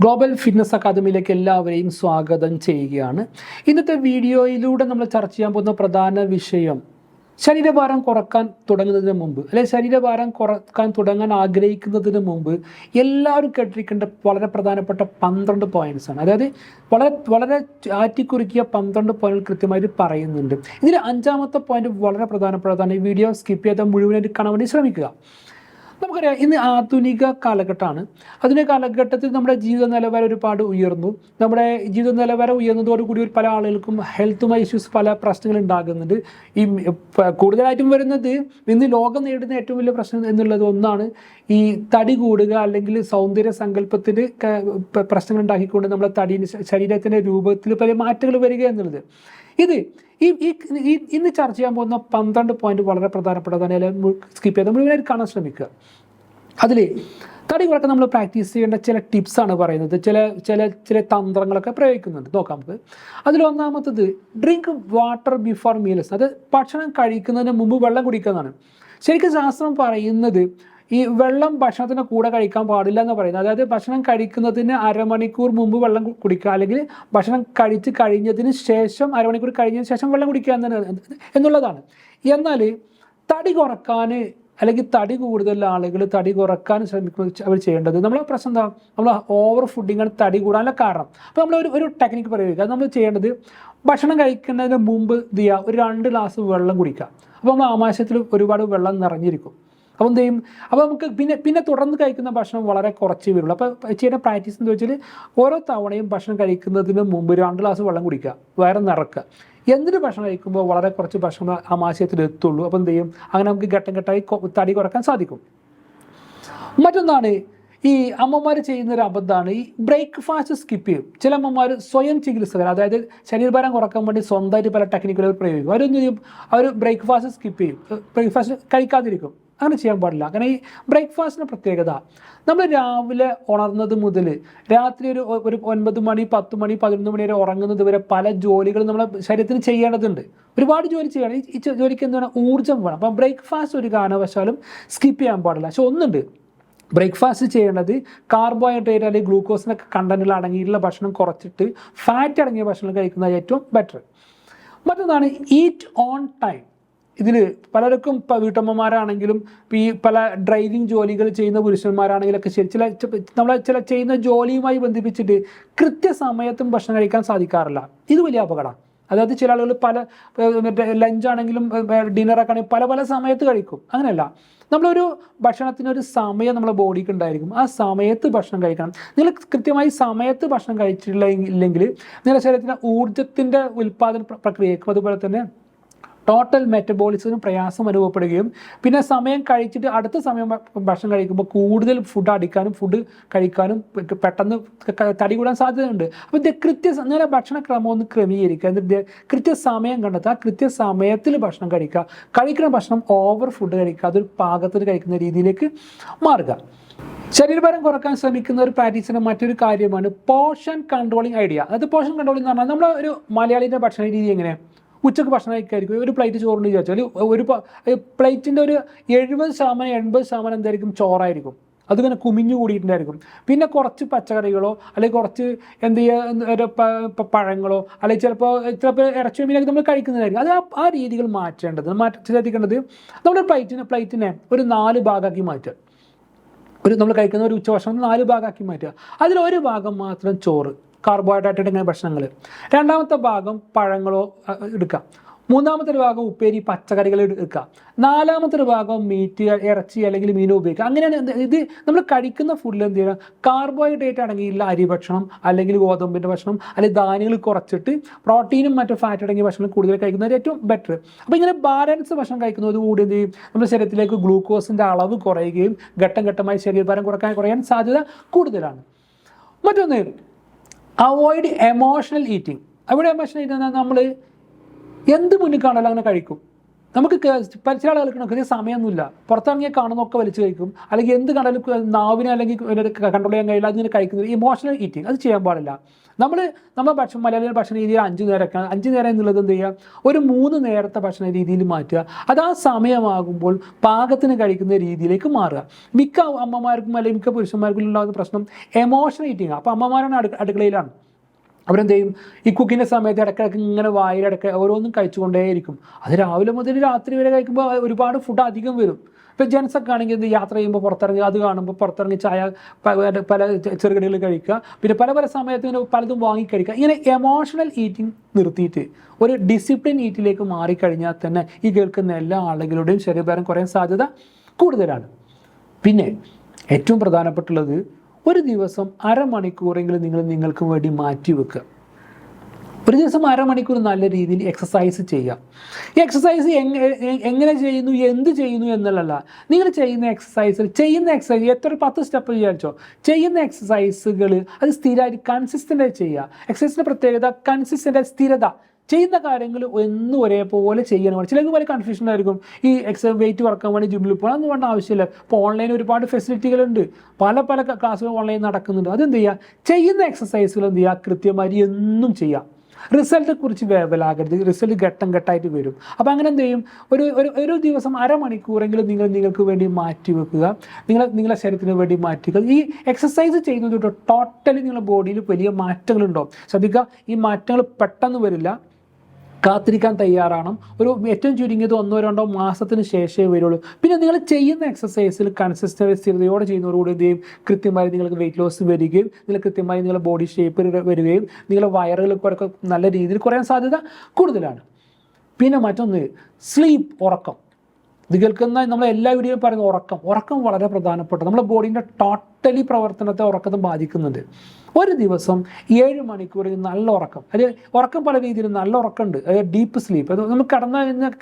Global fitness അക്കാദമിയിലേക്ക് എല്ലാവരെയും സ്വാഗതം ചെയ്യുകയാണ്. ഇന്നത്തെ വീഡിയോയിലൂടെ നമ്മൾ ചർച്ച ചെയ്യാൻ പോകുന്ന പ്രധാന വിഷയം ശരീരഭാരം കുറയ്ക്കാൻ തുടങ്ങുന്നതിന് മുമ്പ് അല്ലെങ്കിൽ ശരീരഭാരം കുറയ്ക്കാൻ തുടങ്ങാൻ ആഗ്രഹിക്കുന്നതിന് മുമ്പ് എല്ലാവരും കേട്ടിരിക്കേണ്ട വളരെ പ്രധാനപ്പെട്ട പന്ത്രണ്ട് പോയിന്റ്സ് ആണ്. അതായത് വളരെ വളരെ ആറ്റിക്കുറുക്കിയ പന്ത്രണ്ട് പോയിന്റ് കൃത്യമായിട്ട് പറയുന്നുണ്ട്. ഇതിൽ അഞ്ചാമത്തെ പോയിന്റ് വളരെ പ്രധാനപ്പെട്ടതാണ്. ഈ വീഡിയോ സ്കിപ്പ് ചെയ്താൽ മുഴുവനായിട്ട് കാണാൻ വേണ്ടി ശ്രമിക്കുക. നമുക്കറിയാം ഇന്ന് ആധുനിക കാലഘട്ടമാണ്. ആധുനിക കാലഘട്ടത്തിൽ നമ്മുടെ ജീവിത നിലവാരം ഒരുപാട് ഉയർന്നു. നമ്മുടെ ജീവിത നിലവാരം ഉയർന്നതോടുകൂടി ഒരു പല ആളുകൾക്കും ഹെൽത്തുമായി ഇഷ്യൂസ് പല പ്രശ്നങ്ങൾ ഉണ്ടാകുന്നുണ്ട്. ഈ കൂടുതലായിട്ടും വരുന്നത് ഇന്ന് ലോകം നേരിടുന്ന ഏറ്റവും വലിയ പ്രശ്നം എന്നുള്ളത് ഒന്നാണ് ഈ തടി കൂടുക അല്ലെങ്കിൽ സൗന്ദര്യ സങ്കല്പത്തിന് പ്രശ്നങ്ങൾ ഉണ്ടാക്കിക്കൊണ്ട് നമ്മുടെ തടി ശരീരത്തിന്റെ രൂപത്തിൽ പല മാറ്റങ്ങൾ വരിക എന്നുള്ളത്. ഇത് ഈ ഇന്ന് ചർച്ച ചെയ്യാൻ പോകുന്ന പന്ത്രണ്ട് പോയിന്റ് വളരെ പ്രധാനപ്പെട്ടതാണ് അല്ലെങ്കിൽ സ്കിപ്പ് ചെയ്ത് മുഴുവനായിട്ട് കാണാൻ ശ്രമിക്കുക. അതിൽ തടി കുറയ്ക്കാൻ നമ്മൾ പ്രാക്ടീസ് ചെയ്യേണ്ട ചില ടിപ്സാണ് പറയുന്നത്. ചില ചില ചില തന്ത്രങ്ങളൊക്കെ പ്രയോഗിക്കുന്നുണ്ട്. നോക്കാം നമുക്ക്. അതിലൊന്നാമത്തത് ഡ്രിങ്ക് വാട്ടർ ബിഫോർ മീൽസ് അത് ഭക്ഷണം കഴിക്കുന്നതിന് മുമ്പ് വെള്ളം കുടിക്കുന്നതാണ് ശരിക്കും ശാസ്ത്രം പറയുന്നത് ഈ വെള്ളം ഭക്ഷണത്തിന് കൂടെ കഴിക്കാൻ പാടില്ല എന്ന് പറയുന്നത്. അതായത് ഭക്ഷണം കഴിക്കുന്നതിന് അരമണിക്കൂർ മുമ്പ് വെള്ളം കുടിക്കുക അല്ലെങ്കിൽ ഭക്ഷണം കഴിച്ച് കഴിഞ്ഞതിന് ശേഷം അരമണിക്കൂർ കഴിഞ്ഞതിന് ശേഷം വെള്ളം കുടിക്കുക എന്നുള്ളതാണ്. എന്നാൽ തടി കുറയ്ക്കാൻ അല്ലെങ്കിൽ തടി കൂടുതൽ ആളുകൾ തടി കുറയ്ക്കാൻ ശ്രമിക്കുന്ന അവർ ചെയ്യേണ്ടത് നമ്മളെ പ്രശ്നം എന്താ? നമ്മൾ ഓവർ ഫുഡിങ്ങാണ് തടി കൂടാനുള്ള കാരണം. അപ്പോൾ നമ്മൾ ഒരു ഒരു ടെക്നിക്ക് പ്രയോഗിക്കുക അത് നമ്മൾ ചെയ്യേണ്ടത് ഭക്ഷണം കഴിക്കുന്നതിന് മുമ്പ് ഇത് ഒരു രണ്ട് ഗ്ലാസ് വെള്ളം കുടിക്കുക. അപ്പോൾ നമ്മൾ ആമാശയത്തിൽ ഒരുപാട് വെള്ളം നിറഞ്ഞിരിക്കും. അപ്പോൾ എന്ത് ചെയ്യും? അപ്പോൾ നമുക്ക് പിന്നെ പിന്നെ തുടർന്ന് കഴിക്കുന്ന ഭക്ഷണം വളരെ കുറച്ച് വരുള്ളൂ. അപ്പോൾ ചെയ്യുന്ന പ്രാക്ടീസ് എന്ന് വെച്ചാൽ ഓരോ തവണയും ഭക്ഷണം കഴിക്കുന്നതിന് മുമ്പ് രണ്ട് ഗ്ലാസ് വെള്ളം കുടിക്കുക വയറ് നിറക്കുക. എന്നിട്ട് ഭക്ഷണം കഴിക്കുമ്പോൾ വളരെ കുറച്ച് ഭക്ഷണം ആമാശയത്തിൽ എത്തുള്ളൂ. അപ്പോൾ എന്ത് ചെയ്യും? അങ്ങനെ നമുക്ക് ഘട്ടം ഘട്ടമായി തടി കുറയ്ക്കാൻ സാധിക്കും. മറ്റൊന്നാണ് ഈ അമ്മമാർ ചെയ്യുന്ന ഒരു അബദ്ധമാണ്. ഈ ബ്രേക്ക്ഫാസ്റ്റ് സ്കിപ്പ് ചെയ്യും. ചില അമ്മമാർ സ്വയം ചികിത്സകർ അതായത് ശരീരഭാരം കുറയ്ക്കാൻ വേണ്ടി സ്വന്തമായിട്ട് പല ടെക്നിക്കുകൾ പ്രയോഗിക്കും. അവരൊന്നും ചെയ്യും? അവർ ബ്രേക്ക്ഫാസ്റ്റ് സ്കിപ്പ് ചെയ്യും. ബ്രേക്ക്ഫാസ്റ്റ് കഴിക്കാതിരിക്കും. അങ്ങനെ ചെയ്യാൻ പാടില്ല. അങ്ങനെ ഈ ബ്രേക്ക്ഫാസ്റ്റിന്റെ പ്രത്യേകത നമ്മൾ രാവിലെ ഉണർന്നത് മുതൽ രാത്രി ഒരു ഒരു ഒൻപത് മണി പത്ത് മണി പതിനൊന്ന് മണി വരെ ഉറങ്ങുന്നത് വരെ പല ജോലികളും നമ്മളെ ശരീരത്തിന് ചെയ്യേണ്ടതുണ്ട്. ഒരുപാട് ജോലി ചെയ്യണം. ഈ- ജോലിക്ക് എന്താണ്? ഊർജം വേണം. അപ്പം ബ്രേക്ക്ഫാസ്റ്റ് ഒരു കാരണവശാലും സ്കിപ്പ് ചെയ്യാൻ പാടില്ല. പക്ഷെ ഒന്നുണ്ട്. ബ്രേക്ക്ഫാസ്റ്റ് ചെയ്യേണ്ടത് കാർബോഹൈഡ്രേറ്റ് അല്ലെങ്കിൽ ഗ്ലൂക്കോസിനൊക്കെ കണ്ടന്റിൽ അടങ്ങിയിട്ടുള്ള ഭക്ഷണം കുറച്ചിട്ട് ഫാറ്റ് അടങ്ങിയ ഭക്ഷണം കഴിക്കുന്നത് ഏറ്റവും ബെറ്റർ മറ്റൊന്നാണ് ഈറ്റ് ഓൺ ടൈം ഇതിൽ പലർക്കും ഇപ്പം വീട്ടമ്മമാരാണെങ്കിലും ഈ പല ഡ്രൈവിംഗ് ജോലികൾ ചെയ്യുന്ന പുരുഷന്മാരാണെങ്കിലൊക്കെ ശരി ചില നമ്മളെ ചില ചെയ്യുന്ന ജോലിയുമായി ബന്ധിപ്പിച്ചിട്ട് കൃത്യസമയത്തും ഭക്ഷണം കഴിക്കാൻ സാധിക്കാറില്ല. ഇത് വലിയ അപകടമാണ് അതായത് ചില ആളുകൾ പല മറ്റേ ലഞ്ചാണെങ്കിലും ഡിന്നറൊക്കെ ആണെങ്കിലും പല പല സമയത്ത് കഴിക്കും. അങ്ങനെയല്ല. നമ്മളൊരു ഭക്ഷണത്തിനൊരു സമയം നമ്മുടെ ബോഡിക്ക് ഉണ്ടായിരിക്കും. ആ സമയത്ത് ഭക്ഷണം കഴിക്കണം. നിങ്ങൾ കൃത്യമായി സമയത്ത് ഭക്ഷണം കഴിച്ചിട്ടില്ല ഇല്ലെങ്കിൽ നിങ്ങളുടെ ശരീരത്തിന്റെ ഊർജത്തിന്റെ ഉൽപ്പാദന പ്രക്രിയക്കും അതുപോലെ തന്നെ ടോട്ടൽ മെറ്റബോളിസത്തിന് പ്രയാസം അനുഭവപ്പെടുകയും പിന്നെ സമയം കഴിച്ചിട്ട് അടുത്ത സമയം ഭക്ഷണം കഴിക്കുമ്പോൾ കൂടുതൽ ഫുഡ് അടിക്കാനും ഫുഡ് കഴിക്കാനും പെട്ടെന്ന് തടി കൂടാൻ സാധ്യതയുണ്ട്. അപ്പോൾ ഇത് കൃത്യ നിങ്ങളുടെ ഭക്ഷണക്രമം ഒന്ന് ക്രമീകരിക്കുക. എന്നിട്ട് കൃത്യസമയം കണ്ടെത്തുക കൃത്യസമയത്തിൽ ഭക്ഷണം കഴിക്കുക. കഴിക്കുന്ന ഭക്ഷണം ഓവർ ഫുഡ് കഴിക്കുക. അതൊരു പാകത്തിന് കഴിക്കുന്ന രീതിയിലേക്ക് മാറുക. ശരീരഭാരം കുറയ്ക്കാൻ ശ്രമിക്കുന്ന ഒരു പ്രാക്ടീസിന്റെ മറ്റൊരു കാര്യമാണ് പോഷൻ കൺട്രോളിങ് ഐഡിയ. അതായത് പോഷൻ കൺട്രോളിംഗ് എന്ന് പറഞ്ഞാൽ നമ്മൾ ഒരു മലയാളിയുടെ ഭക്ഷണ രീതി എങ്ങനെ ഉച്ചയ്ക്ക് ഭക്ഷണം കഴിക്കായിരിക്കും. ഒരു പ്ലേറ്റ് ചോറിന് ചോദിച്ചാൽ ഒരു പ്ലേറ്റിന്റെ ഒരു എഴുപത് ശതമാനം എൺപത് ശതമാനം എന്തായിരിക്കും? ചോറായിരിക്കും. അതിങ്ങനെ കുമിഞ്ഞു കൂടിയിട്ടുണ്ടായിരിക്കും. പിന്നെ കുറച്ച് പച്ചക്കറികളോ അല്ലെങ്കിൽ കുറച്ച് എന്ത് ചെയ്യുക ഒരു പഴങ്ങളോ അല്ലെങ്കിൽ ചിലപ്പോൾ ചിലപ്പോൾ ഇറച്ചി മീനൊക്കെ നമ്മൾ കഴിക്കുന്നതായിരിക്കും. അത് ആ രീതികൾ മാറ്റേണ്ടത്. മാറ്റി ശ്രദ്ധിക്കേണ്ടത് നമ്മുടെ പ്ലേറ്റിനെ പ്ലേറ്റിനെ ഒരു നാല് ഭാഗമാക്കി മാറ്റുക. ഒരു നമ്മൾ കഴിക്കുന്ന ഒരു ഉച്ചഭക്ഷണം നാല് ഭാഗമാക്കി മാറ്റുക. അതിലൊരു ഭാഗം മാത്രം ചോറ്. കാർബോഹൈഡ്രേറ്റ് ഇങ്ങനെ ഭക്ഷണങ്ങൾ രണ്ടാമത്തെ ഭാഗം പഴങ്ങളോ എടുക്കാം മൂന്നാമത്തെ ഒരു ഭാഗം ഉപ്പേരി പച്ചക്കറികൾ എടുക്കുക. നാലാമത്തെ ഒരു ഭാഗം മീറ്റ് ഇറച്ചി അല്ലെങ്കിൽ മീനോ ഉപയോഗിക്കുക. അങ്ങനെയാണ് ഇത് നമ്മൾ കഴിക്കുന്ന ഫുഡിൽ എന്ത് ചെയ്യണം കാർബോഹൈഡ്രേറ്റ് അടങ്ങിയുള്ള അരി ഭക്ഷണം അല്ലെങ്കിൽ ഗോതമ്പിന്റെ ഭക്ഷണം അല്ലെങ്കിൽ ധാന്യങ്ങൾ കുറച്ചിട്ട് പ്രോട്ടീനും മറ്റു ഫാറ്റ് അടങ്ങിയ ഭക്ഷണം കൂടുതൽ കഴിക്കുന്നത് ഏറ്റവും ബെറ്റർ അപ്പോൾ ഇങ്ങനെ ബാലൻസ് ഭക്ഷണം കഴിക്കുന്നത് കൂടി എന്ത് ചെയ്യും? നമ്മുടെ ശരീരത്തിലേക്ക് ഗ്ലൂക്കോസിന്റെ അളവ് കുറയുകയും ഘട്ടം ഘട്ടമായി ശരീരഭാരം കുറയ്ക്കാൻ കുറയാൻ സാധ്യത കൂടുതലാണ്. മറ്റൊന്ന് അവോയ്ഡ് എമോഷണൽ ഈറ്റിംഗ് അവിടെ എമോഷണൽ ഈറ്റിംഗ് നമ്മൾ എന്ത് മുന്നിൽ കാണാലും അങ്ങനെ കഴിക്കും. നമുക്ക് ചില ആളുകൾക്ക് കൃത്യ സമയമൊന്നുമില്ല. പുറത്തിറങ്ങിയാൽ കാണുന്നൊക്കെ വലിച്ചു കഴിക്കും. അല്ലെങ്കിൽ എന്ത് കണ്ടാലും നാവിനെ അല്ലെങ്കിൽ കൺട്രോൾ ചെയ്യാൻ കഴിയില്ല അതിന് കഴിക്കുന്നത് ഇമോഷണൽ ഈറ്റിംഗ് അത് ചെയ്യാൻ പാടില്ല. നമ്മൾ നമ്മുടെ ഭക്ഷണം മലയാളികളുടെ ഭക്ഷണ രീതിയിൽ അഞ്ച് നേരമൊക്കെ അഞ്ച് നേരം എന്നുള്ളത് എന്ത് ചെയ്യുക? ഒരു മൂന്ന് നേരത്തെ ഭക്ഷണ രീതിയിൽ മാറ്റുക. അത് ആ സമയമാകുമ്പോൾ പാകത്തിന് കഴിക്കുന്ന രീതിയിലേക്ക് മാറുക. മിക്ക അമ്മമാർക്കും അല്ലെങ്കിൽ മിക്ക പുരുഷന്മാർക്കും ഉണ്ടാകുന്ന പ്രശ്നം എമോഷണൽ ഈറ്റിംഗ് അപ്പോൾ അമ്മമാരാണ് അടു അടുക്കളയിലാണ്. അവരെന്ത് ചെയ്യും ഈ കുക്കിന്റെ സമയത്ത് ഇടയ്ക്കിടയ്ക്ക് ഇങ്ങനെ വായിലടക്ക ഓരോന്നും കഴിച്ചുകൊണ്ടേയിരിക്കും. അത് രാവിലെ മുതൽ രാത്രി വരെ കഴിക്കുമ്പോൾ ഒരുപാട് ഫുഡ് അധികം വരും. ഇപ്പോൾ ജെൻസൊക്കെ ആണെങ്കിൽ ഇത് യാത്ര ചെയ്യുമ്പോൾ പുറത്തിറങ്ങി അത് കാണുമ്പോൾ പുറത്തിറങ്ങി ചായ പല ചെറുകടികൾ കഴിക്കുക. പിന്നെ പല പല സമയത്ത് ഇങ്ങനെ പലതും വാങ്ങി കഴിക്കുക. ഇങ്ങനെ എമോഷണൽ ഈറ്റിംഗ് നിർത്തിയിട്ട് ഒരു ഡിസിപ്ലിൻ ഈറ്റിലേക്ക് മാറിക്കഴിഞ്ഞാൽ തന്നെ ഈ കേൾക്കുന്ന എല്ലാ ആളുകളുടെയും ശരീരഭാരം കുറയാൻ സാധ്യത കൂടുതലാണ്. പിന്നെ ഏറ്റവും പ്രധാനപ്പെട്ടുള്ളത് ഒരു ദിവസം അരമണിക്കൂറെങ്കിലും നിങ്ങൾ നിങ്ങൾക്ക് വേണ്ടി മാറ്റി വെക്കുക. ഒരു ദിവസം അരമണിക്കൂർ നല്ല രീതിയിൽ എക്സസൈസ് ചെയ്യാം ഈ എക്സസൈസ് എങ്ങനെ ചെയ്യുന്നു എന്ത് ചെയ്യുന്നു എന്നുള്ളതല്ല. നിങ്ങൾ ചെയ്യുന്ന എക്സസൈസിൽ ചെയ്യുന്ന എക്സസൈസ് എത്ര പത്ത് സ്റ്റെപ്പ് വിചാരിച്ചോ? ചെയ്യുന്ന എക്സസൈസുകൾ അത് സ്ഥിരമായിട്ട് കൺസിസ്റ്റന്റായി ചെയ്യുക. എക്സസൈസിന്റെ പ്രത്യേകത കൺസിസ്റ്റന്റ് സ്ഥിരത. ചെയ്യുന്ന കാര്യങ്ങൾ എന്നും ഒരേപോലെ ചെയ്യണം. ചിലർക്ക് വലിയ കൺഫ്യൂഷൻ ആയിരിക്കും. ഈ എക്സാം വെയിറ്റ് വർക്കാൻ വേണ്ടി ജിമ്മിൽ പോകണം എന്ന് വേണ്ട ആവശ്യമില്ല. ഇപ്പോൾ ഓൺലൈൻ ഒരുപാട് ഫെസിലിറ്റികളുണ്ട് പല പല ക്ലാസ്സുകൾ ഓൺലൈൻ നടക്കുന്നുണ്ട്. അതെന്ത് ചെയ്യുക ചെയ്യുന്ന എക്സസൈസുകൾ എന്ത് ചെയ്യുക കൃത്യമായി എന്നും ചെയ്യാം. റിസൾട്ടെ കുറിച്ച് വേവലാകരുത്. റിസൾട്ട് ഘട്ടം ഘട്ടമായിട്ട് വരും. അപ്പോൾ അങ്ങനെ എന്ത് ചെയ്യും? ഒരു ഒരു ഒരു ദിവസം അരമണിക്കൂറെങ്കിലും നിങ്ങൾ നിങ്ങൾക്ക് വേണ്ടി മാറ്റി വെക്കുക. നിങ്ങൾ നിങ്ങളുടെ ശരീരത്തിന് വേണ്ടി മാറ്റുക ഈ എക്സസൈസ് ചെയ്യുന്നത് ടോട്ടലി നിങ്ങളുടെ ബോഡിയിൽ വലിയ മാറ്റങ്ങളുണ്ടാവും. ശ്രദ്ധിക്കുക. ഈ മാറ്റങ്ങൾ പെട്ടെന്ന് വരില്ല. കാത്തിരിക്കാൻ തയ്യാറാണ്. ഒരു ഏറ്റവും ചുരുങ്ങിയത് ഒന്നോ രണ്ടോ മാസത്തിന് ശേഷമേ വരുള്ളൂ. പിന്നെ നിങ്ങൾ ചെയ്യുന്ന എക്സസൈസിൽ കൺസിസ്റ്റൻസി സ്ഥിരതയോടെ ചെയ്യുന്നതോടുകൂടി എന്ത് ചെയ്യും? കൃത്യമായി നിങ്ങൾക്ക് വെയിറ്റ് ലോസ് വരികയും നിങ്ങൾ കൃത്യമായി നിങ്ങളുടെ ബോഡി ഷേപ്പ് വരികയും നിങ്ങളുടെ വയറുകൾ കുറക്കെ നല്ല രീതിയിൽ കുറയാൻ സാധ്യത കൂടുതലാണ്. പിന്നെ മറ്റൊന്ന് സ്ലീപ്പ് ഉറക്കം. ഇത് കേൾക്കുന്ന നമ്മൾ എല്ലാ വീഡിയോയും പറയുന്ന ഉറക്കം. ഉറക്കം വളരെ പ്രധാനപ്പെട്ട നമ്മുടെ ബോഡീന്റെ ടോട്ടലി പ്രവർത്തനത്തെ ഉറക്കത്തെ ബാധിക്കുന്നുണ്ട്. ഒരു ദിവസം ഏഴ് മണിക്കൂർ നല്ല ഉറക്കം. അത് ഉറക്കം പല രീതിയിൽ നല്ല ഉറക്കമുണ്ട്. അതായത് ഡീപ്പ് സ്ലീപ്പ് അത് നമ്മൾ കടന്നു കഴിഞ്ഞാൽ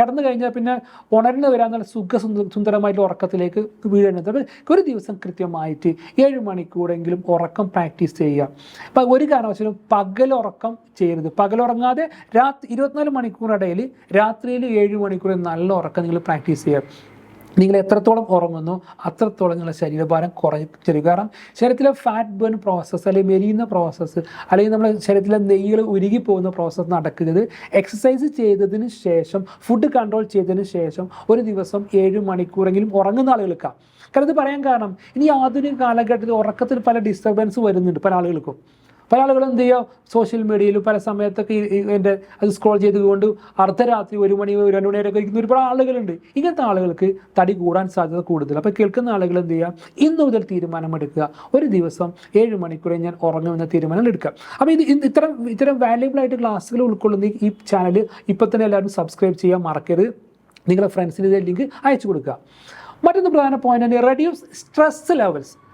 കടന്നു കഴിഞ്ഞാൽ പിന്നെ ഉണർന്നു വരാൻ നല്ല സുഖ സുന്ദരമായിട്ട് ഉറക്കത്തിലേക്ക് വീഴുന്നത് അപ്പോൾ ഒരു ദിവസം കൃത്യമായിട്ട് ഏഴ് മണിക്കൂറെങ്കിലും ഉറക്കം പ്രാക്ടീസ് ചെയ്യുക. അപ്പം ഒരു കാരണവശാലും പകലുറക്കം ചെയ്യരുത്. പകലുറങ്ങാതെ രാത്രി ഇരുപത്തിനാല് മണിക്കൂറിടയിൽ രാത്രിയിൽ ഏഴ് മണിക്കൂർ നല്ല ഉറക്കം നിങ്ങൾ പ്രാക്ടീസ് ചെയ്യുക. നിങ്ങൾ എത്രത്തോളം ഉറങ്ങുന്നു അത്രത്തോളം നിങ്ങളുടെ ശരീരഭാരം കുറയും കാരണം ശരീരത്തിലെ ഫാറ്റ് ബേൺ പ്രോസസ്സ് അല്ലെങ്കിൽ മെലിയുന്ന പ്രോസസ്സ് അല്ലെങ്കിൽ നമ്മുടെ ശരീരത്തിലെ നെയ്യുകൾ ഉരുകി പോകുന്ന പ്രോസസ്സ് നടക്കുന്നത് എക്സസൈസ് ചെയ്തതിന് ശേഷം ഫുഡ് കൺട്രോൾ ചെയ്തതിന് ശേഷം ഒരു ദിവസം ഏഴ് മണിക്കൂറെങ്കിലും ഉറങ്ങുന്ന ആളുകൾക്കാണ് കാരണം ഇത് പറയാൻ കാരണം ഇനി ആധുനിക കാലഘട്ടത്തിൽ ഉറക്കത്തിൽ പല ഡിസ്റ്റർബൻസ് വരുന്നുണ്ട് പല ആളുകൾക്കും. പല ആളുകളും എന്ത് ചെയ്യുക സോഷ്യൽ മീഡിയയിൽ പല സമയത്തൊക്കെ എന്റെ അത് സ്ക്രോൾ ചെയ്തുകൊണ്ട് അർദ്ധരാത്രി ഒരു മണി ഒരു രണ്ട് മണി വരെയൊക്കെ ഇരിക്കുന്ന ഒരുപാട് ആളുകളുണ്ട്. ഇങ്ങനത്തെ ആളുകൾക്ക് തടി കൂടാൻ സാധ്യത കൂടുതൽ. അപ്പോൾ കേൾക്കുന്ന ആളുകൾ എന്ത് ചെയ്യുക ഇന്ന് മുതൽ തീരുമാനമെടുക്കുക. ഒരു ദിവസം ഏഴ് മണിക്കൂറേ ഞാൻ ഉറങ്ങുമെന്ന തീരുമാനം എടുക്കുക. അപ്പോൾ ഇത് ഇത് ഇത്തരം ഇത്തരം വാല്യുബിൾ ആയിട്ട് ക്ലാസ്സുകൾ ഉൾക്കൊള്ളുന്ന ഈ- ഈ ചാനൽ ഇപ്പോൾ തന്നെ എല്ലാവരും സബ്സ്ക്രൈബ് ചെയ്യാൻ മറക്കരുത്. നിങ്ങളുടെ ഫ്രണ്ട്സിന് ഇതേ ലിങ്ക് അയച്ചു കൊടുക്കുക. മറ്റൊന്ന് പ്രധാന point reduce stress levels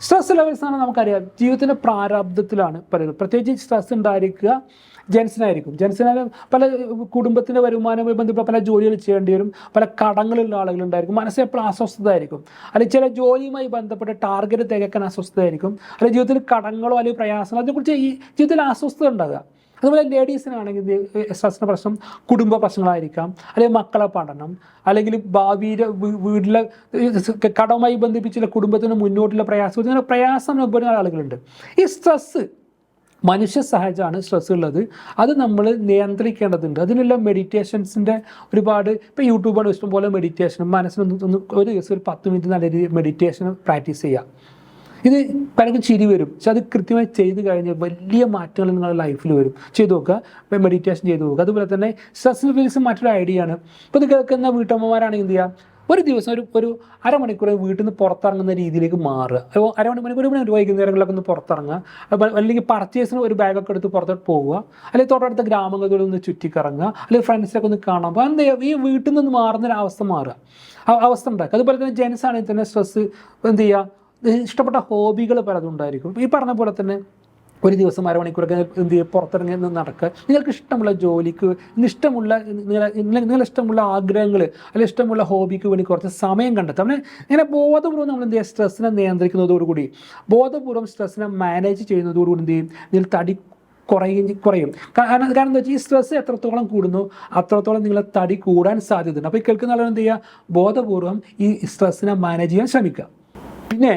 stress levels ആണ് നമുക്കറിയാം. ജീവിതത്തിന്റെ പ്രാരാബ്ദത്തിലാണ് പറയുന്നത്. പ്രത്യേകിച്ച് സ്ട്രെസ് ഉണ്ടായിരിക്കുക ജെൻസിനായിരിക്കും ജെൻസിന് പല കുടുംബത്തിന്റെ വരുമാനവുമായി ബന്ധപ്പെട്ട പല ജോലികൾ ചെയ്യേണ്ടി വരും. പല കടങ്ങളുള്ള ആളുകളുണ്ടായിരിക്കും മനസ്സിൽ എപ്പോഴും അസ്വസ്ഥത ആയിരിക്കും അല്ലെങ്കിൽ ചില ജോലിയുമായി ബന്ധപ്പെട്ട ടാർഗറ്റ് തികക്കാൻ അസ്വസ്ഥതയായിരിക്കും. അല്ലെങ്കിൽ ജീവിതത്തിൽ കടങ്ങളോ അല്ലെങ്കിൽ പ്രയാസങ്ങളോ അതിനെക്കുറിച്ച് ഈ ജീവിതത്തിൽ അസ്വസ്ഥത ഉണ്ടാകുക. അതുപോലെ ലേഡീസിനാണെങ്കിൽ സ്ട്രെസ്സിന് പ്രശ്നം കുടുംബ പ്രശ്നങ്ങളായിരിക്കാം അല്ലെങ്കിൽ മക്കളെ പഠനം അല്ലെങ്കിൽ ഭാവിയിലെ വീട്ടിലെ കടമായി ബന്ധിപ്പിച്ചുള്ള കുടുംബത്തിന് മുന്നോട്ടുള്ള പ്രയാസം ഇങ്ങനെ പ്രയാസം അനുഭവപ്പെടുന്ന ആളുകളുണ്ട്. ഈ സ്ട്രെസ്സ് മനുഷ്യ സഹജമാണ് സ്ട്രെസ് ഉള്ളത്. അത് നമ്മൾ നിയന്ത്രിക്കേണ്ടതുണ്ട്. അതിനുള്ള മെഡിറ്റേഷൻസിന്റെ ഒരുപാട് ഇപ്പോൾ യൂട്യൂബാണ് ഇഷ്ടംപോലെ മെഡിറ്റേഷനും മനസ്സിനൊന്ന് ഒരു ദിവസം ഒരു പത്ത് മിനിറ്റ് നല്ല രീതിയിൽ മെഡിറ്റേഷൻ പ്രാക്ടീസ് ചെയ്യുക. ഇത് പലർക്കും ചിരി വരും. പക്ഷെ അത് കൃത്യമായി ചെയ്ത് കഴിഞ്ഞാൽ വലിയ മാറ്റങ്ങൾ നിങ്ങളുടെ ലൈഫിൽ വരും. ചെയ്തു നോക്കുക. മെഡിറ്റേഷൻ ചെയ്തു നോക്കുക. അതുപോലെ തന്നെ സ്ട്രെസ് റിലീസ് മറ്റൊരു ഐഡിയ ആണ്. ഇപ്പോൾ ഇത് കേൾക്കുന്ന വീട്ടമ്മമാരാണെങ്കിൽ എന്ത് ചെയ്യുക? ഒരു ദിവസം ഒരു ഒരു അരമണിക്കൂർ വീട്ടിൽ നിന്ന് പുറത്തിറങ്ങുന്ന രീതിയിലേക്ക് മാറുക. അപ്പോൾ അരമണിക്കൂർ ഒരു മണിക്കൂർ വൈകുന്നേരങ്ങളിലൊക്കെ ഒന്ന് പുറത്തിറങ്ങുക. അല്ലെങ്കിൽ പർച്ചേസിന് ഒരു ബാഗൊക്കെ എടുത്ത് പുറത്തോട്ട് പോവുക. അല്ലെങ്കിൽ തൊട്ടടുത്ത ഗ്രാമങ്ങളിൽ ഒന്ന് ചുറ്റിക്കറങ്ങുക. അല്ലെങ്കിൽ ഫ്രണ്ട്സിനൊക്കെ ഒന്ന് കാണാം അപ്പോൾ എന്താ ഈ വീട്ടിൽ നിന്ന് മാറുന്ന ഒരു അവസ്ഥ മാറുക. അവസ്ഥ ഉണ്ടാക്കുക. അതുപോലെ തന്നെ ജെൻസ് ആണെങ്കിൽ തന്നെ സ്ട്രെസ് എന്ത് ചെയ്യുക? ഇഷ്ടപ്പെട്ട ഹോബികൾ പലതുണ്ടായിരിക്കും ഈ പറഞ്ഞ പോലെ തന്നെ ഒരു ദിവസം അരമണിക്കൂറൊക്കെ എന്ത് ചെയ്യുക പുറത്തിറങ്ങി നടക്കുക. നിങ്ങൾക്ക് ഇഷ്ടമുള്ള ജോലിക്ക് ഇഷ്ടമുള്ള നിങ്ങളെ നിങ്ങളെ ഇഷ്ടമുള്ള ആഗ്രഹങ്ങൾ അല്ലെങ്കിൽ ഇഷ്ടമുള്ള ഹോബിക്ക് വേണ്ടി കുറച്ച് സമയം കണ്ടെത്തുക. അങ്ങനെ ഇങ്ങനെ ബോധപൂർവം നമ്മൾ എന്ത് ചെയ്യുക? സ്ട്രെസ്സിനെ നിയന്ത്രിക്കുന്നതോടുകൂടി ബോധപൂർവം സ്ട്രെസ്സിനെ മാനേജ് ചെയ്യുന്നതോടുകൂടി എന്ത് ചെയ്യും? നിങ്ങൾ തടി കുറയും കുറയും. കാരണം കാരണം എന്താ വെച്ചാൽ ഈ സ്ട്രെസ് എത്രത്തോളം കൂടുന്നു അത്രത്തോളം നിങ്ങളെ തടി കൂടാൻ സാധ്യതയുണ്ട്. അപ്പോൾ ഈ കേൾക്കുന്ന ആളുകൾ എന്ത് ചെയ്യുക? ബോധപൂർവം ഈ സ്ട്രെസ്സിനെ മാനേജ് ചെയ്യാൻ ശ്രമിക്കുക. പിന്നെ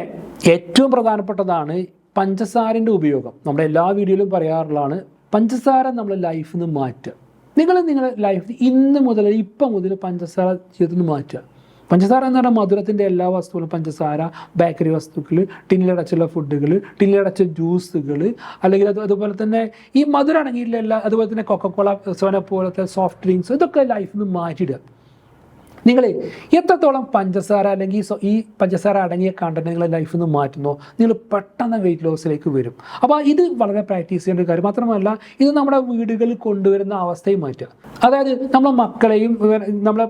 ഏറ്റവും പ്രധാനപ്പെട്ടതാണ് പഞ്ചസാരന്റെ ഉപയോഗം. നമ്മുടെ എല്ലാ വീഡിയോയിലും പറയാറുള്ളതാണ് പഞ്ചസാര നമ്മുടെ ലൈഫിൽ നിന്ന് മാറ്റുക. നിങ്ങൾ നിങ്ങളുടെ ലൈഫിൽ ഇന്ന് മുതൽ ഇപ്പം മുതൽ പഞ്ചസാര ജീവിതത്തിൽ നിന്ന് മാറ്റുക. പഞ്ചസാര എന്ന് പറഞ്ഞാൽ മധുരത്തിന്റെ എല്ലാ വസ്തുക്കളും പഞ്ചസാര ബേക്കറി വസ്തുക്കൾ ടിന്നിലടച്ചുള്ള ഫുഡുകൾ ടിന്നിലടച്ച ജ്യൂസുകൾ അല്ലെങ്കിൽ അത് അതുപോലെ തന്നെ ഈ മധുരം അടങ്ങിയിട്ടുള്ള എല്ലാ അതുപോലെ തന്നെ കൊക്കക്കോള സോന പോലത്തെ സോഫ്റ്റ് ഡ്രിങ്ക്സ് ഇതൊക്കെ ലൈഫിൽ നിന്ന് മാറ്റിയിടുക. നിങ്ങൾ എത്രത്തോളം പഞ്ചസാര അല്ലെങ്കിൽ ഈ പഞ്ചസാര അടങ്ങിയ കണ്ടന്റ് നിങ്ങളെ ലൈഫിൽ നിന്ന് മാറ്റുന്നോ നിങ്ങൾ പെട്ടെന്ന് വെയിറ്റ് ലോസിലേക്ക് വരും. അപ്പോൾ ഇത് വളരെ പ്രാക്ടീസ് ചെയ്യേണ്ട ഒരു കാര്യം മാത്രമല്ല ഇത് നമ്മുടെ വീടുകളിൽ കൊണ്ടുവരുന്ന അവസ്ഥയും മാറ്റുക. അതായത് നമ്മളെ മക്കളെയും നമ്മളെ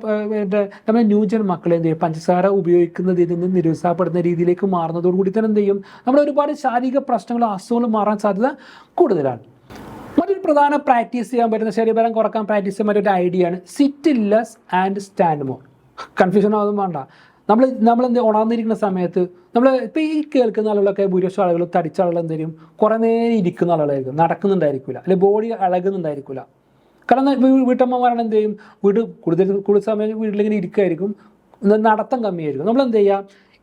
നമ്മുടെ ന്യൂജൻ മക്കളെ ചെയ്യും? പഞ്ചസാര ഉപയോഗിക്കുന്നതിൽ നിന്ന് നിരുത്സാഹപ്പെടുന്ന രീതിയിലേക്ക് മാറുന്നതോടുകൂടി തന്നെ എന്ത് ചെയ്യും? നമ്മുടെ ഒരുപാട് ശാരീരിക പ്രശ്നങ്ങളും അസുഖങ്ങളും മാറാൻ സാധ്യത കൂടുതലാണ്. മറ്റൊരു പ്രധാന പ്രാക്ടീസ് ചെയ്യാൻ പറ്റുന്ന ശരീരഭാരം കുറയ്ക്കാൻ പ്രാക്ടീസ് ചെയ്യാൻ പറ്റിയ ഒരു ഐഡിയ ആണ് sit less and stand more confusion ആവുന്നു വേണ്ട. നമ്മൾ നമ്മൾ എന്ത് ഉണർന്നിരിക്കുന്ന സമയത്ത് നമ്മൾ ഇപ്പോൾ ഈ കേൾക്കുന്ന ആളുകളൊക്കെ ഭൂരിപക്ഷം ആളുകൾ തടിച്ച ആളുകൾ എന്തെങ്കിലും കുറേ നേരം ഇരിക്കുന്ന ആളുകളായിരിക്കും. നടക്കുന്നുണ്ടായിരിക്കില്ല അല്ലെങ്കിൽ ബോഡി അളകുന്നുണ്ടായിരിക്കില്ല കാരണം വീട്ടമ്മമാരാണ് എന്ത് ചെയ്യും? വീട് കൂടുതൽ കൂടുതൽ സമയം വീട്ടിലിങ്ങനെ ഇരിക്കുമായിരിക്കും നടത്തം കമ്മിയായിരിക്കും. നമ്മൾ എന്ത് ചെയ്യുക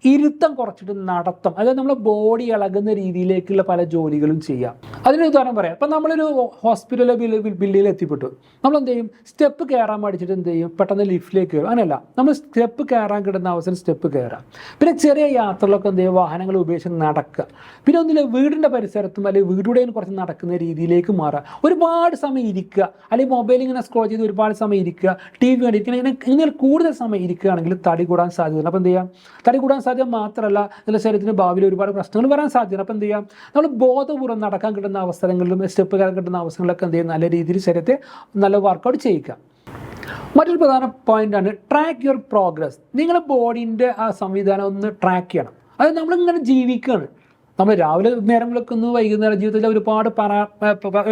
ഇരുത്തം കുറച്ചിട്ട് നടത്തം. അതായത് നമ്മളെ ബോഡി ഇളകുന്ന രീതിയിലേക്കുള്ള പല ജോലികളും ചെയ്യാം. അതിന് ഉദാഹരണം പറയാം. ഇപ്പം നമ്മളൊരു ഹോസ്പിറ്റലിലെ ബില്ലിൽ എത്തിപ്പെട്ടു. നമ്മൾ എന്ത് ചെയ്യും? സ്റ്റെപ്പ് കയറാൻ പഠിച്ചിട്ട് എന്ത് ചെയ്യും? പെട്ടെന്ന് ലിഫ്റ്റിലേക്ക് കയറും. അങ്ങനെയല്ല. നമ്മൾ സ്റ്റെപ്പ് കയറാൻ കിട്ടുന്ന അവസരം സ്റ്റെപ്പ് കയറാം. പിന്നെ ചെറിയ യാത്രകളൊക്കെ എന്ത് ചെയ്യും? വാഹനങ്ങൾ ഉപയോഗിച്ച് നടക്കുക. പിന്നെ ഒന്നില്ല വീടിന്റെ പരിസരത്തും അല്ലെങ്കിൽ വീടുടെയും കുറച്ച് നടക്കുന്ന രീതിയിലേക്ക് മാറുക. ഒരുപാട് സമയം ഇരിക്കുക. അല്ലെങ്കിൽ മൊബൈൽ ഇങ്ങനെ സ്ക്രോൾ ചെയ്ത് ഒരുപാട് സമയം ഇരിക്കുക. ടി വി കണ്ടിരിക്കുക. ഇങ്ങനെ ഇങ്ങനെ കൂടുതൽ സമയം ഇരിക്കുകയാണെങ്കിൽ തടി കൂടാൻ സാധ്യതയുണ്ട്. അപ്പോൾ എന്ത് ചെയ്യാം? തടി കൂടാൻ സാധ്യത മാത്രമല്ല നിങ്ങളുടെ ശരീരത്തിന് ഭാവിയിൽ ഒരുപാട് പ്രശ്നങ്ങൾ വരാൻ സാധ്യത അപ്പോൾ എന്ത് ചെയ്യാം? നമ്മൾ ബോധപൂർവം നടക്കാൻ കിട്ടുന്ന അവസരങ്ങളിലും സ്റ്റെപ്പ് കയറാൻ കിട്ടുന്ന അവസരങ്ങളിലൊക്കെ എന്ത് ചെയ്യും നല്ല രീതിയിൽ ശരീരത്തെ നല്ല വർക്കൗട്ട് ചെയ്യുക. മറ്റൊരു പ്രധാന പോയിന്റാണ് ട്രാക്ക് യുവർ പ്രോഗ്രസ് നിങ്ങളുടെ ബോഡീന്റെ ആ സംവിധാനം ഒന്ന് ട്രാക്ക് ചെയ്യണം. അത് നമ്മളിങ്ങനെ ജീവിക്കുകയാണ്. നമ്മൾ രാവിലെ നേരം ഒന്ന് വൈകുന്നേരം ജീവിതത്തിൽ ഒരുപാട് പരാ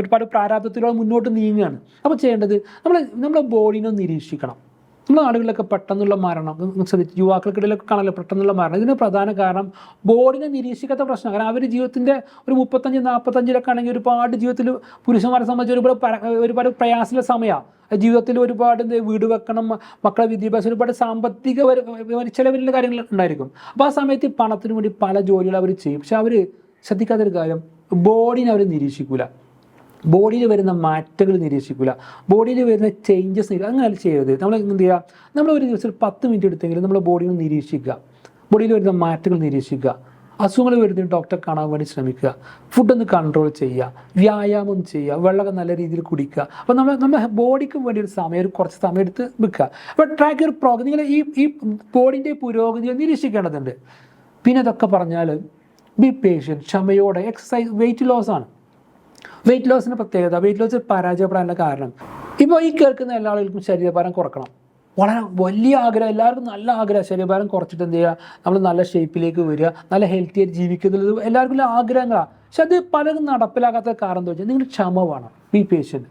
ഒരുപാട് പ്രാരാബ്ദത്തിലൂടെ മുന്നോട്ട് നീങ്ങുകയാണ്. അപ്പോൾ ചെയ്യേണ്ടത് നമ്മൾ നമ്മുടെ ബോഡീനെ നിരീക്ഷിക്കണം. നമ്മുടെ നാടുകളിലൊക്കെ പെട്ടെന്നുള്ള മരണം. ശ്രദ്ധിച്ച് യുവാക്കൾക്കിടയിലൊക്കെ കാണാമല്ലോ പെട്ടെന്നുള്ള മരണം. ഇതിന് പ്രധാന കാരണം ബോഡിനെ നിരീക്ഷിക്കാത്ത പ്രശ്നം. കാരണം അവർ ജീവിതത്തിന്റെ ഒരു മുപ്പത്തഞ്ച് നാൽപ്പത്തഞ്ചിലൊക്കെ ആണെങ്കിൽ ഒരുപാട് ജീവിതത്തിൽ പുരുഷന്മാരെ സംബന്ധിച്ച് ഒരുപാട് ഒരുപാട് പ്രയാസമുള്ള സമയമാണ് ജീവിതത്തിൽ ഒരുപാട് വീട് വെക്കണം മക്കളെ വിദ്യാഭ്യാസം ഒരുപാട് സാമ്പത്തിക ചിലവിലുള്ള കാര്യങ്ങൾ ഉണ്ടായിരിക്കും. അപ്പോൾ ആ സമയത്ത് പണത്തിന് വേണ്ടി പല ജോലികൾ അവർ ചെയ്യും. പക്ഷെ അവർ ശ്രദ്ധിക്കാത്തൊരു കാര്യം ബോഡിനെ അവർ നിരീക്ഷിക്കൂല. ബോഡിയിൽ വരുന്ന മാറ്റങ്ങൾ നിരീക്ഷിക്കില്ല ബോഡിയിൽ വരുന്ന ചേഞ്ചസ് അങ്ങനെ ചെയ്യരുത്. നമ്മൾ എന്ത് ചെയ്യുക നമ്മൾ ഒരു ദിവസം ഒരു പത്ത് മിനിറ്റ് എടുത്തെങ്കിലും നമ്മൾ ബോഡിയിൽ നിരീക്ഷിക്കുക. ബോഡിയിൽ വരുന്ന മാറ്റങ്ങൾ നിരീക്ഷിക്കുക. അസുഖങ്ങൾ വരുന്ന ഡോക്ടറെ കാണാൻ വേണ്ടി ശ്രമിക്കുക. ഫുഡൊന്ന് കൺട്രോൾ ചെയ്യുക. വ്യായാമം ചെയ്യുക. വെള്ളമൊക്കെ നല്ല രീതിയിൽ കുടിക്കുക. അപ്പോൾ നമ്മൾ നമ്മൾ ബോഡിക്ക് വേണ്ടി ഒരു സമയം ഒരു കുറച്ച് സമയം എടുത്ത് വെക്കുക. അപ്പോൾ ട്രാക്ക് ഒരു പ്രോഗ്രം നിങ്ങൾ ഈ ഈ ബോഡിന്റെ പുരോഗതി നിരീക്ഷിക്കേണ്ടതുണ്ട്. പിന്നെ ഇതൊക്കെ പറഞ്ഞാൽ ബി പേഷ്യൻ ക്ഷമയോടെ എക്സസൈസ് വെയിറ്റ് ലോസ് ആണ്. വെയിറ്റ് ലോസിന്റെ പ്രത്യേകത. വെയിറ്റ് ലോസ് പരാജയപ്പെടാനുള്ള കാരണം. ഇപ്പോൾ ഈ കേൾക്കുന്ന എല്ലാ ആളുകൾക്കും ശരീരഭാരം കുറക്കണം. വളരെ വലിയ ആഗ്രഹം. എല്ലാവർക്കും നല്ല ആഗ്രഹം. ശരീരഭാരം കുറച്ചിട്ട് എന്ത് ചെയ്യുക? നമ്മൾ നല്ല ഷേപ്പിലേക്ക് വരിക. നല്ല ഹെൽത്തി ആയിട്ട് ജീവിക്കുന്നത് എല്ലാവർക്കും ആഗ്രഹങ്ങളാണ് പക്ഷെ അത് പലരും നടപ്പിലാക്കാത്ത കാരണം എന്താ വെച്ചാൽ നിങ്ങൾ ക്ഷമ വേണം. ബി പേഷ്യന്റ്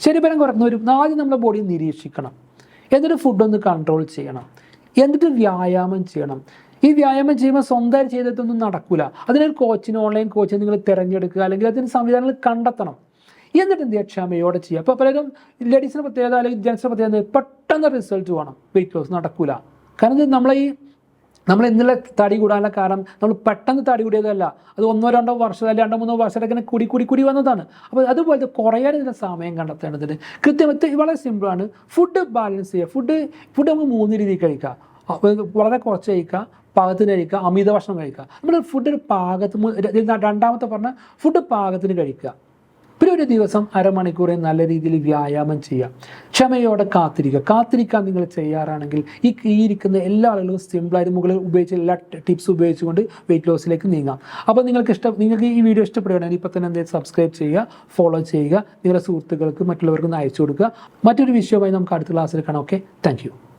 ശരീരഭാരം കുറയ്ക്കുന്നവർ ആദ്യം നമ്മുടെ ബോഡി നിരീക്ഷിക്കണം. എന്നിട്ട് ഫുഡൊന്ന് കൺട്രോൾ ചെയ്യണം. എന്നിട്ട് വ്യായാമം ചെയ്യണം. ഈ വ്യായാമം ചെയ്യുമ്പോൾ സ്വന്തമായി ചെയ്തിട്ടൊന്നും നടക്കില്ല അതിനൊരു കോച്ചിന് ഓൺലൈൻ കോച്ചിനെ നിങ്ങൾ തിരഞ്ഞെടുക്കുക അല്ലെങ്കിൽ അതിന് സംവിധാനങ്ങൾ കണ്ടെത്തണം. എന്നിട്ട് എന്ത് ചെയ്യുക? ക്ഷമയോടെ ചെയ്യുക. അപ്പോൾ പലരും ലേഡീസിന് പ്രത്യേകത അല്ലെങ്കിൽ ജെൻസിന് പ്രത്യേകത പെട്ടെന്ന് റിസൾട്ട് വേണം. വെയിറ്റ് ലോസ് നടക്കില്ല കാരണം ഇത് നമ്മളെ ഈ നമ്മൾ ഇന്നുള്ള തടി കൂടാനുള്ള കാരണം നമ്മൾ പെട്ടെന്ന് തടി കൂടിയതല്ല. അത് ഒന്നോ രണ്ടോ വർഷം അല്ലെങ്കിൽ രണ്ടോ മൂന്നോ വർഷം ഇങ്ങനെ കുടി കുടി കൂടി വന്നതാണ്. അപ്പോൾ അതുപോലെ കുറയാൻ ഇതിന്റെ സമയം കണ്ടെത്തേണ്ടതുണ്ട്. കൃത്യമായി വളരെ സിമ്പിളാണ് ഫുഡ് ബാലൻസ് ചെയ്യുക. ഫുഡ് ഫുഡ് നമുക്ക് മൂന്ന് രീതിയിൽ കഴിക്കുക. വളരെ കുറച്ച് കഴിക്കുക. പാകത്തിന് കഴിക്കുക അമിത ഭക്ഷണം കഴിക്കുക. നമ്മൾ ഫുഡ് ഒരു പാകത്തിന് രണ്ടാമത്തെ പറഞ്ഞ ഫുഡ് പാകത്തിന് കഴിക്കുക. പിന്നെ ഒരു ദിവസം അരമണിക്കൂർ നല്ല രീതിയിൽ വ്യായാമം ചെയ്യുക. ക്ഷമയോടെ കാത്തിരിക്കുക. കാത്തിരിക്കാൻ നിങ്ങൾ ചെയ്യാറാണെങ്കിൽ ഈ ഈ എല്ലാ ആളുകളും സിമ്പിളായിട്ട് മുകളിൽ ഉപയോഗിച്ച എല്ലാ ടിപ്സ് ഉപയോഗിച്ചുകൊണ്ട് വെയിറ്റ് ലോസിലേക്ക് നീങ്ങാം. അപ്പോൾ നിങ്ങൾക്ക് ഇഷ്ടം നിങ്ങൾക്ക് ഈ വീഡിയോ ഇഷ്ടപ്പെടുകയാണെങ്കിൽ ഇപ്പോൾ തന്നെ എന്തെങ്കിലും സബ്സ്ക്രൈബ് ചെയ്യുക ഫോളോ ചെയ്യുക നിങ്ങളുടെ സുഹൃത്തുക്കൾക്ക് മറ്റുള്ളവർക്കൊന്ന് അയച്ചു കൊടുക്കുക. മറ്റൊരു വിഷയവുമായി നമുക്ക് അടുത്ത ക്ലാസ്സിൽ കാണാം. Okay thank